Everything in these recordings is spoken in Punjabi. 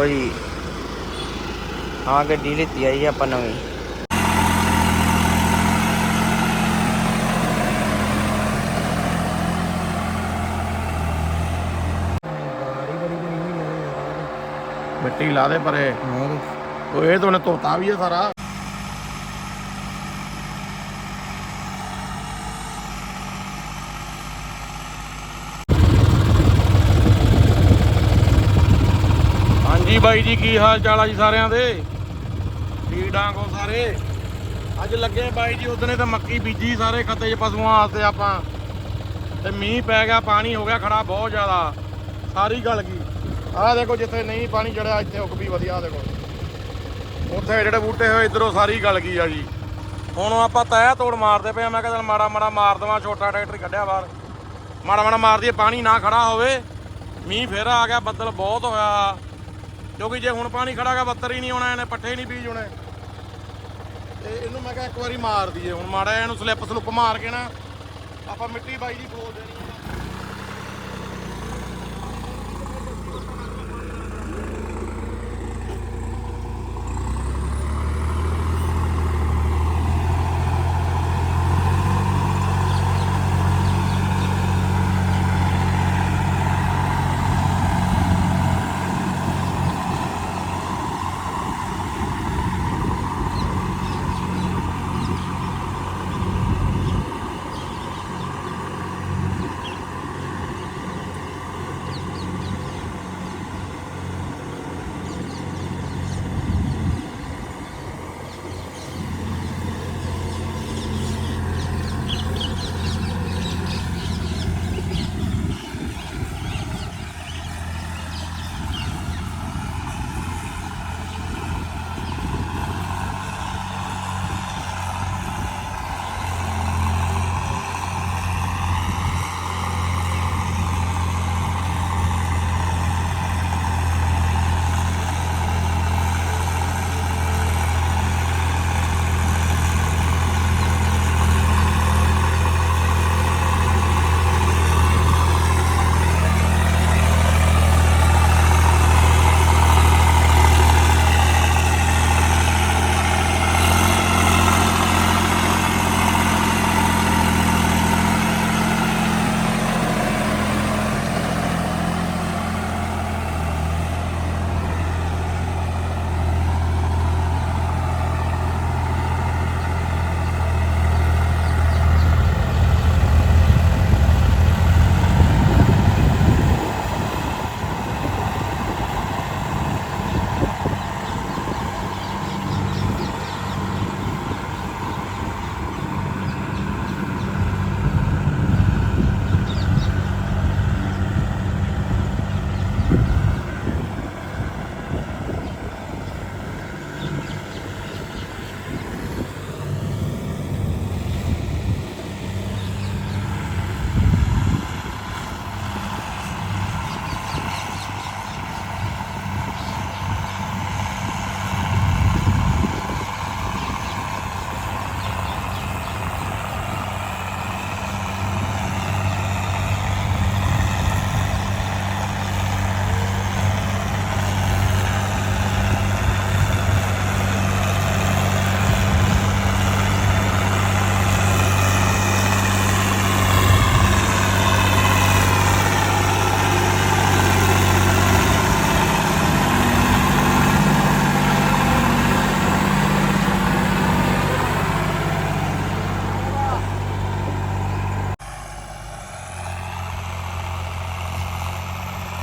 ਲੋ ਜੀ ਹਾਂ ਗੱਡੀ ਲਿੱਤੀ ਆ ਜੀ ਆਪਾਂ ਨਵੀਂ। ਮਿੱਟੀ ਲਾ ਦੇ ਪਰੇ। ਹੋਰ। ਉਹ ਇਹ ਤੋਂ ਧੋਤਾ ਵੀ ਹੈ ਸਾਰਾ ਹਾਂਜੀ ਬਾਈ ਜੀ, ਕੀ ਹਾਲ ਚਾਲ ਆ ਜੀ ਸਾਰਿਆਂ ਦੇ? ਠੀਕ ਠਾਕ ਹੋ ਸਾਰੇ? ਅੱਜ ਲੱਗੇ ਬਾਈ ਜੀ ਉਦਨੇ ਤਾਂ ਮੱਕੀ ਬੀਜੀ ਸਾਰੇ ਖੱਤੇ 'ਚ ਪਸ਼ੂਆਂ ਵਾਸਤੇ ਆਪਾਂ। ਤੇ ਮੀਂਹ ਪੈ ਗਿਆ, ਪਾਣੀ ਹੋ ਗਿਆ ਖੜਾ ਬਹੁਤ ਜ਼ਿਆਦਾ। ਸਾਰੀ ਗੱਲ ਗਈ ਆਹ ਦੇਖੋ ਜਿੱਥੇ ਨਹੀਂ ਪਾਣੀ ਚੜਿਆ, ਇੱਥੇ ਹੁੱਕ ਵੀ ਵਧੀਆ ਦੇਖੋ। ਉੱਥੇ ਜਿਹੜੇ ਬੂਟੇ ਹੋਏ, ਇਧਰੋਂ ਸਾਰੀ ਗੱਲ ਗਈ ਆ ਜੀ। ਹੁਣ ਆਪਾਂ ਤਹਿ ਤੋੜ ਮਾਰਦੇ ਪਏ ਆ, ਮੈਂ ਕਿਹਾ ਚੱਲ ਮਾੜਾ ਮਾੜਾ ਮਾਰ ਦਵਾਂ, ਛੋਟਾ ਟਰੈਕਟਰ ਕੱਢਿਆ ਬਾਹਰ। ਮਾੜਾ ਮਾੜਾ ਮਾਰ ਦਈਏ, ਪਾਣੀ ਨਾ ਖੜਾ ਹੋਵੇ। ਮੀਂਹ ਫੇਰ ਆ ਗਿਆ, ਬੱਦਲ ਬਹੁਤ ਹੋਇਆ। ਕਿਉਂਕਿ ਜੇ ਹੁਣ ਪਾਣੀ ਖੜਾ ਗਿਆ ਬੱਤਰ ਹੀ ਨਹੀਂ ਆਉਣਾ, ਇਹਨੇ ਪੱਠੇ ਨਹੀਂ ਬੀਜ ਹੋਣੇ। ਤੇ ਇਹਨੂੰ ਮੈਂ ਕਿਹਾ ਇੱਕ ਵਾਰੀ ਮਾਰ ਦਈਏ। ਹੁਣ ਮਾੜਾ ਇਹਨੂੰ ਸਲਿੱਪ ਸਲੁੱਪ ਮਾਰ ਕੇ ਨਾ, ਆਪਾਂ ਮਿੱਟੀ ਬਾਈ ਦੀ ਖੋਲ ਦੇਣੀ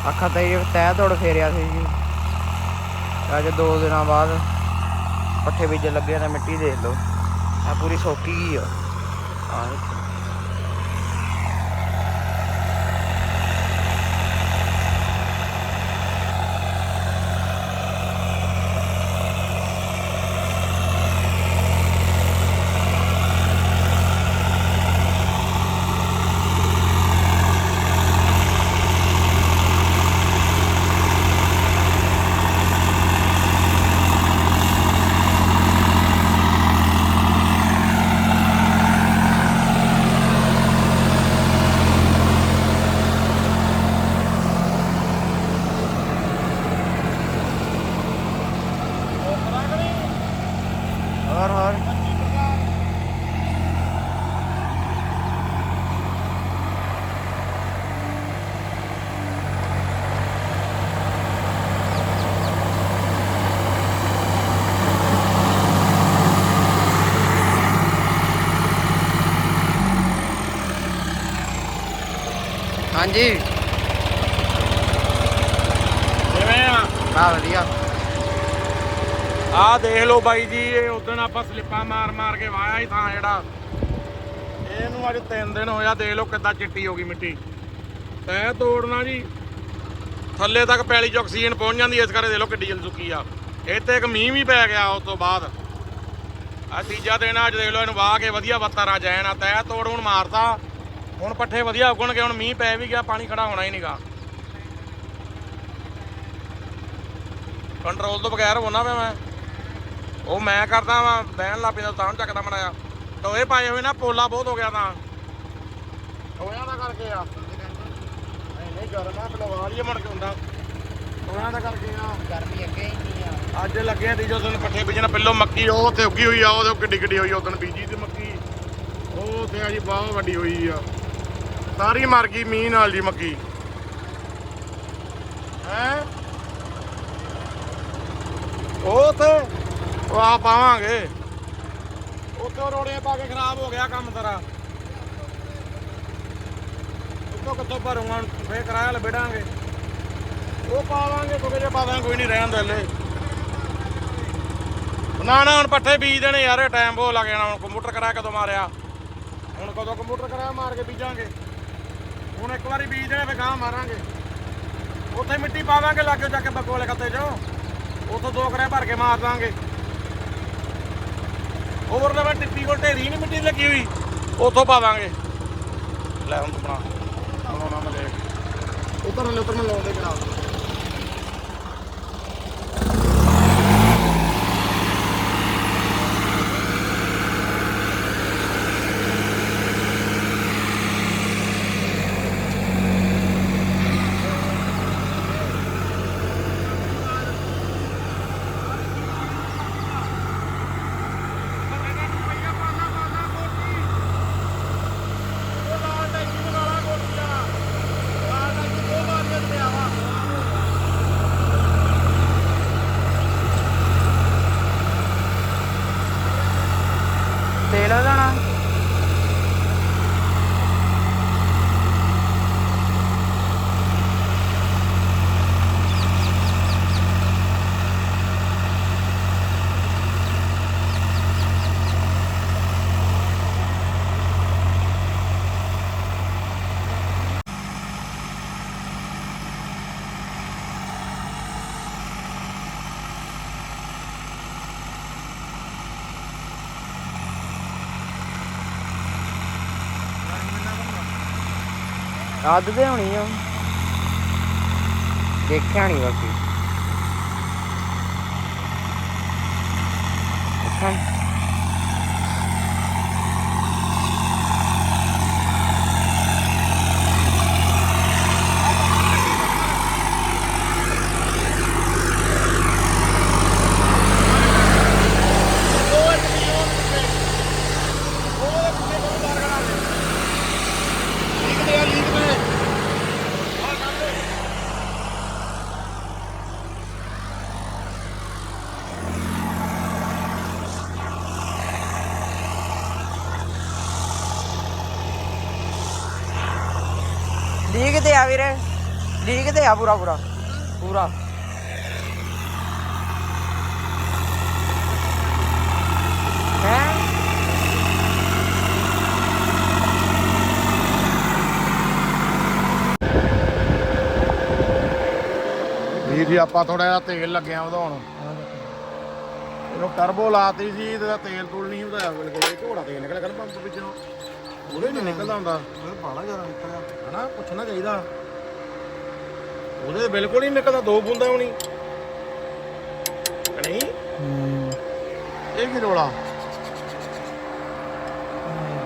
ਅੱਖਾਂ ਤੇ ਇਹ ਤਹਿ ਤੋੜ ਫੇਰਿਆ ਸੀ ਜੀ। ਅੱਜ ਦੋ ਦਿਨਾਂ ਬਾਅਦ ਪੱਠੇ ਬੀਜਣ ਲੱਗੇ ਨੇ ਮਿੱਟੀ ਦੇਖ ਲਓ। ਆ ਪੂਰੀ ਸੋਕੀ ਗਈ ਆ। ਆ ਹਾਂਜੀ। ਕਿਵੇਂ ਆ? ਬਾ ਵਧੀਆ। ਆਹ ਦੇਖ ਲਓ ਬਾਈ ਜੀ ਇਹ ਉਦੋਂ ਆਪਾਂ ਸਲਿੱਪਾਂ ਮਾਰ ਮਾਰ ਕੇ ਵਾਇਆ ਹੀ ਥਾਂ ਜਿਹੜਾ। ਇਹਨੂੰ ਅੱਜ 3 ਦਿਨ ਹੋਇਆ ਦੇਖ ਲਓ ਕਿੱਦਾਂ ਚਿੱਟੀ ਹੋ ਗਈ ਮਿੱਟੀ। ਤੈ ਤੋੜਨਾ ਜੀ। ਥੱਲੇ ਤੱਕ ਪੈਲੀ ਚ ਆਕਸੀਜਨ ਪਹੁੰਚ ਜਾਂਦੀ ਇਸ ਕਰਕੇ ਦੇਖ ਲਓ ਕਿੱਡੀ ਜਲ ਚੁੱਕੀ ਆ। ਇੱਥੇ ਇੱਕ ਮੀਂਹ ਵੀ ਪੈ ਗਿਆ ਉਸ ਤੋਂ ਬਾਅਦ। ਆ ਤੀਜਾ ਦਿਨ ਆ, ਅੱਜ ਦੇਖ ਲਓ ਇਹਨੂੰ ਵਾਹ ਕੇ ਵਧੀਆ ਬੱਤਾਰਾ ਜੈਨ ਆ। ਤੈ ਤੋੜ ਹੁਣ ਮਾਰਤਾ। ਹੁਣ ਪੱਠੇ ਵਧੀਆ ਉਗਣਗੇ ਹੁਣ ਮੀਂਹ ਪੈ ਵੀ ਗਿਆ ਪਾਣੀ ਖੜਾ ਹੋਣਾ ਹੀ ਨਹੀਂਗਾ ਕੰਟਰੋਲ ਤੋਂ ਬਗੈਰ ਹੋਣਾ ਪਿਆ ਮੈਂ। ਉਹ ਮੈਂ ਕਰਦਾ ਵਾਂ ਬਹਿਣ ਲੱਗ ਪਿਆ ਤਾਂ ਚੱਕਦਾ ਮੜਾਇਆ ਟੋਏ ਪਾਏ ਹੋਏ ਨਾ ਪੋਲਾ ਬਹੁਤ ਹੋ ਗਿਆ ਤਾਂ। ਟੋਇਆਂ ਦਾ ਕਰਕੇ ਆ। ਨਹੀਂ ਗਰਮ ਆ ਬਲਵਾ ਲਈਏ ਮੁੜ ਕੇ ਹੁੰਦਾ। ਟੋਇਆਂ ਦਾ ਕਰਕੇ ਆ। ਗਰਮੀ ਅੱਗੇ ਹੀ ਨਹੀਂ ਆ। ਅੱਜ ਲੱਗੇ ਦੀ ਜੋ ਦਿਨ ਪੱਠੇ ਬੀਜਣ ਪਹਿਲੋਂ ਮੱਕੀ ਉਹ ਉੱਥੇ ਉੱਗੀ ਹੋਈ ਆ ਉਹਦੇ ਕਿੱਡੀ ਕਿੱਡੀ ਹੋਈ ਉਦੋਂ ਬੀਜੀ ਤੇ ਮੱਕੀ। ਉਹ ਆ ਜੀ ਬਹੁਤ ਵੱਡੀ ਹੋਈ ਆ। ਸਾਰੀ ਮਰ ਗਈ, ਮੀਂਹ ਨਾਲ ਜੀ ਮੱਕੀ। ਹੈ? ਉਹ ਉੱਥੇ? ਉਹ ਆ ਪਾਵਾਂਗੇ ਉੱਥੇ ਰੋੜੇ ਪਾ ਕੇ ਖਰਾਬ ਹੋ ਗਿਆ ਕੰਮ ਤੇਰਾ। ਉੱਤੋਂ ਕਿੱਥੋਂ ਭਰੂੰਗਾ ਫੇਰ ਕਿਰਾਇਆ ਲਬੇੜਾਂਗੇ। ਉਹ ਪਾਵਾਂਗੇ ਕੋਈ ਜੇ ਪਾਵਾਂਗੇ ਕੋਈ ਨਹੀਂ ਰਹਿਣ ਦੇ ਨਾ ਨਾ, ਹੁਣ ਪੱਠੇ ਬੀਜ ਦੇਣੇ ਯਾਰ ਟਾਈਮ ਬਹੁਤ ਲੱਗ ਜਾਣਾ, ਹੁਣ ਕੰਪਿਊਟਰ ਕਰਾਇਆ ਕਦੋਂ ਮਾਰਿਆ? ਹੁਣ ਕਦੋਂ ਕੰਪਿਊਟਰ ਕਰਾਇਆ, ਮਾਰ ਕੇ ਬੀਜਾਂਗੇ। ਹੁਣ ਇੱਕ ਵਾਰੀ ਬੀਜ ਦੇਣੇ ਫੇ ਗਾਂ ਮਾਰਾਂਗੇ। ਉੱਥੇ ਮਿੱਟੀ ਪਾਵਾਂਗੇ, ਲਾਗੇ ਜਾ ਕੇ ਬੱਗੋ ਵਾਲੇ ਖੱਤੇ ਚੋਂ। ਉੱਥੋਂ ਦੋ ਕਰੇ ਭਰ ਕੇ ਮਾਰ ਦਾਂਗੇ ਹੋਰ ਨਾ ਟਿੱਪੀ ਕੋਲ ਢੇਰੀ ਨਹੀਂ ਮਿੱਟੀ ਲੱਗੀ ਹੋਈ। ਉੱਥੋਂ ਪਾਵਾਂਗੇ। ਲੈ ਹੁਣ ਤੂੰ ਬਣਾ। ਬਣਾਉਣਾ ਮੈਂ ਦੇਖ। ਉਤਰ ਲੈ ਉਤਰ ਮੈਂ ਲਾਉਂਦੇ ਕਿਹੜਾ ਤੇਲ ਉਹਦਾਣਾ ਅੱਧ ਤੇ ਹੋਣੀ ਆ। ਦੇਖਿਆ ਨਹੀਂ ਬਾਕੀ। ਅੱਛਾ ਲੀਕ ਤੇ ਆ ਵੀਰੇ। ਲੀਕ ਤੇ ਆ ਪੂਰਾ ਪੂਰਾ। ਪੂਰਾ। ਵੀਰ ਜੀ, ਆਪਾਂ ਥੋੜਾ ਜਿਹਾ ਤੇਲ ਲੱਗਿਆ ਵਧਾਉਣ। ਇਹਨੂੰ ਟਰਬੋ ਲਾਤੀ ਸੀ ਤੇ ਤੇਲ ਤੁਲ ਨਹੀਂ ਵਧਾਇਆ ਬਿਲ ਕੇ ਘੋੜਾ ਤੇਲ ਨਿਕਲ ਗਿਆ ਪੰਪ ਵਿੱਚੋਂ ਉਹਦੇ ਨਹੀਂ ਨਿਕਲਦਾ ਹੁੰਦਾ। ਬਾਲਾ ਜ਼ਿਆਦਾ ਨਿਕਲਿਆ। ਹਨਾ ਪੁੱਛਣਾ ਚਾਹੀਦਾ। ਉਹਦੇ ਤਾਂ ਬਿਲਕੁਲ ਹੀ ਨਿਕਲਦਾ ਦੋ ਬੂੰਦਾਂ ਹੋਣੀ ਨਹੀਂ। ਇਹ ਕੀ ਰੋਲਾ?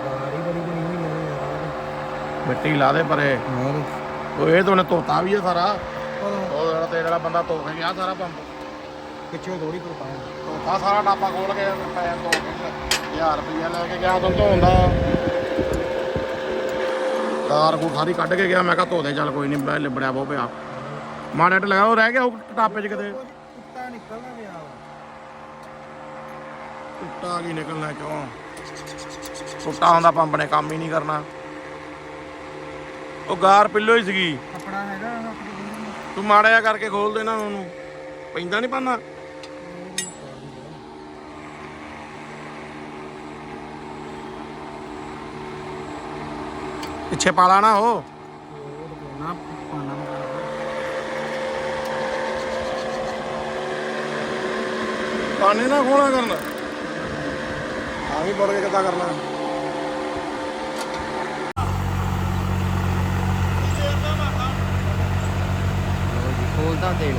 ਗਾੜੀ ਬੜੀ ਬਣੀ ਹੋਈ ਹੈ ਮਿੱਟੀ ਲਾ ਦੇ ਪਰੇ। ਉਹ ਇਹ ਤਾਂ ਉਹਨੇ ਧੋਤਾ ਵੀ ਹੈ ਸਾਰਾ। ਉਹ ਜਿਹੜਾ ਤੇਲ ਵਾਲਾ ਬੰਦਾ ਧੋ ਕੇ ਗਿਆ ਸਾਰਾ ਪੰਪ। ਪਿੱਛੇ ਥੋੜੀ ਪਰ ਪਾਇਆ। ਧੋਤਾ ਸਾਰਾ ਡਾਪਾ ਖੋਲ ਕੇ ਪੈਰ ਧੋ ਕੇ 1000 ਰੁਪਇਆ ਲੈ ਕੇ ਗਿਆ ਤੋਂ ਧੋਂਦਾ। ਕਾਰ ਕੋ ਸਾਰੀ ਕੱਢ ਕੇ ਗਿਆ ਮੈਂ ਕਿਹਾ ਧੋ ਦੇ ਚੱਲ ਕੋਈ ਨਹੀਂ ਬੈ ਲਿਬੜਿਆ ਬਹੁ ਪਿਆ। ਮਾੜਾ ਜਿਹਾ ਲਗਾ ਉਹ ਰਹਿ ਗਿਆ ਉਹ ਟਾਪੇ 'ਚ ਕਿਤੇ। ਕੁੱਤਾ ਨਿਕਲਣਾ ਗਿਆ ਟੁੱਟਾ ਕੀ ਨਿਕਲਣਾ ਚੋਂ ਟੁੱਟਾ ਹੁੰਦਾ ਪੰਪ ਨੇ ਕੰਮ ਹੀ ਨਹੀਂ ਕਰਨਾ। ਉਹ ਗਾਰ ਪਿੱਲੋ ਹੀ ਸੀਗੀ। ਕੱਪੜਾ ਹੈਗਾ ਤੂੰ ਮਾੜਾ ਕਰਕੇ ਖੋਲ ਦੇ ਨਾ ਉਹਨੂੰ। ਪੈਂਦਾ ਨਹੀਂ ਪਾਣਾ ਪਿੱਛੇ ਪਾਲਾ ਨਾ ਉਹ। ਨਾ ਪਾਣਾ ਪਾਣੇ ਨਾ ਖੋਲਾ ਕਰਨਾ। ਆ ਵੀ ਬੜ ਕੇ ਕਿੱਦਾਂ ਕਰਨਾ ਖੋਲਦਾ ਤੇਲ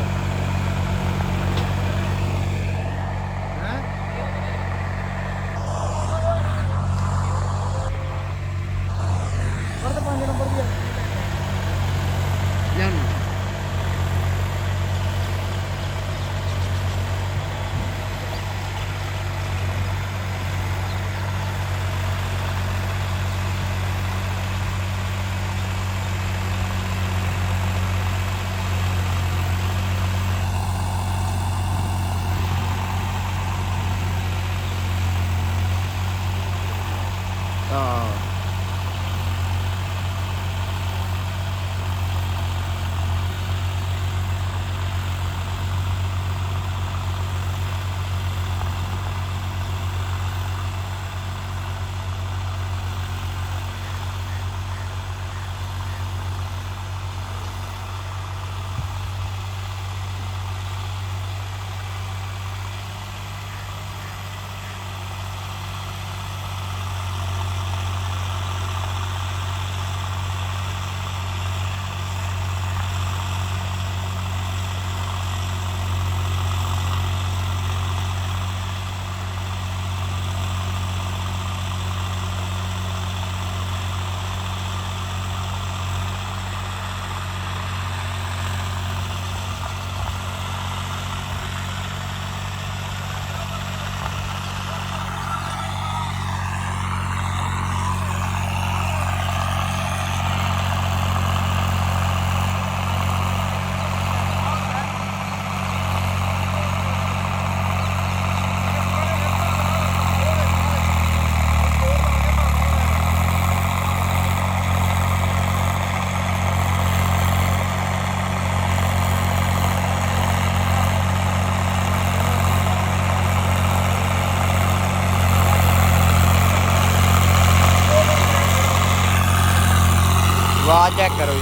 ಅಡ್ಜಾಕ್ತಾರೆ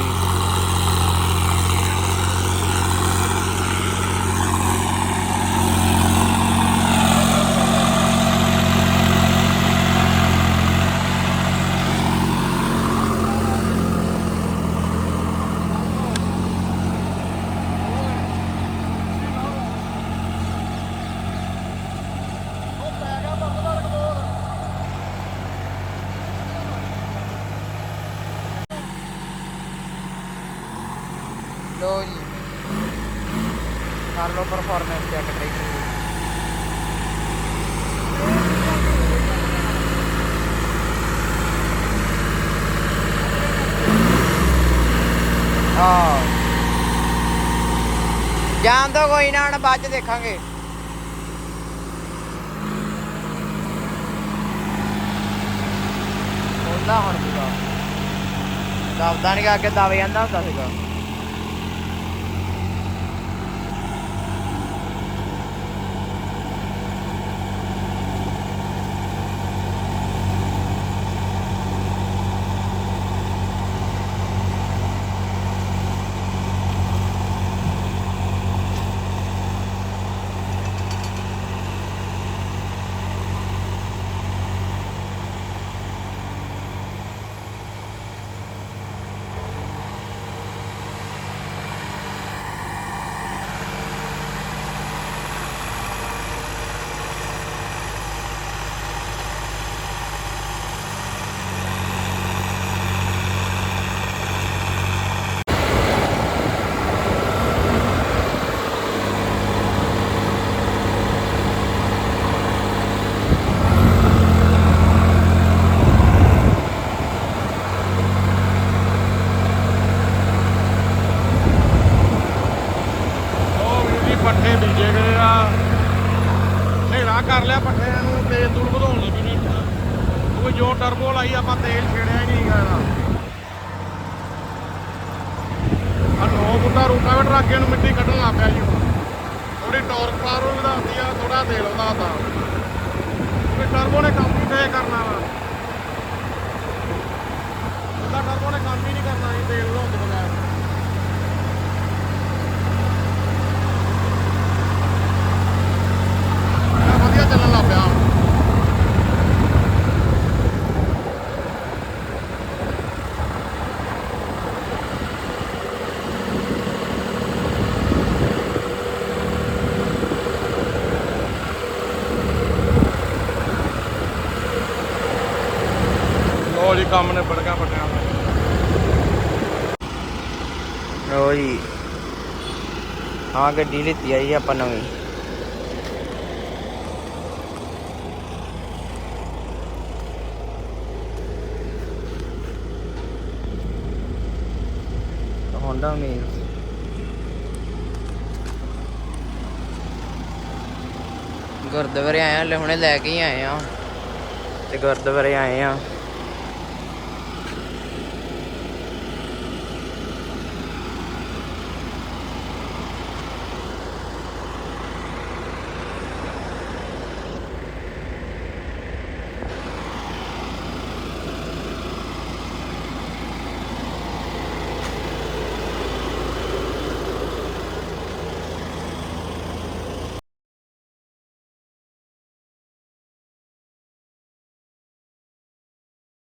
ਹਾਂ। ਜਾਣ ਦੋ ਕੋਈ ਨਾ, ਹੁਣ ਬਾਅਦ ਚ ਦੇਖਾਂਗੇ। ਹੁੰਦਾ ਹੁਣ ਪੂਰਾ। ਦਬਦਾ ਨਹੀਂ ਅੱਗੇ ਦਬ ਜਾਂਦਾ ਹੁੰਦਾ ਸੀਗਾ ਉਹ ਵੀਰ ਜੀ ਪੱਠੇ ਬੀਜੇ ਗਏ ਆ ਹਨੇਰਾ ਕਰ ਲਿਆ ਪੱਠਿਆਂ ਨੂੰ ਤੇਲ ਤੂਲ ਵਧਾਉਣ ਲੱਗੀ ਨੇ ਕੋਈ ਜੋ ਟਰਬੋ ਲਾਈ ਆਪਾਂ ਤੇਲ ਛੇੜਿਆ ਹੀ ਨਹੀਂ ਗਾ ਇਹਦਾ ਰੋਟਾਵੇਟਰ ਅੱਗੇ ਨੂੰ ਮਿੱਟੀ ਕੱਢਣ ਲੱਗ ਪਿਆ ਜੀ ਥੋੜੀ ਵਧਾਉਂਦੀ ਆ ਥੋੜਾ ਤੇਲ ਵਧਾਤਾ। ਤੇ ਟਰਬੋ ਨੇ ਕੰਮ ਹੀ ਤੇ ਕਰਨਾ ਵਾ। ਉਹਦਾ ਟਰਬੋ ਨੇ ਕੰਮ ਹੀ ਨਹੀਂ ਕਰਨਾ ਜੀ ਤੇਲ ਵਧਾਉਣ ਤੋਂ ਬਗੈਰ। ਵਧੀਆ ਚੱਲਣ ਲੱਗ ਪਿਆ ਲੋ ਜੀ ਕੰਮ ਨੇ ਬੜਗਾ ਵੱਡਿਆ ਲੋ ਜੀ ਹਾਂ ਗੱਡੀ ਲਿੱਤੀ ਆ ਜੀ ਆਪਾਂ ਨਵੀਂ। ਹੋਂਡਾ ਮੀਲ ਗੁਰਦੁਆਰੇ ਆਏ ਆ ਹੁਣੇ ਲੈ ਕੇ ਹੀ ਆਏ ਆ ਤੇ ਗੁਰਦੁਆਰੇ ਆਏ ਆ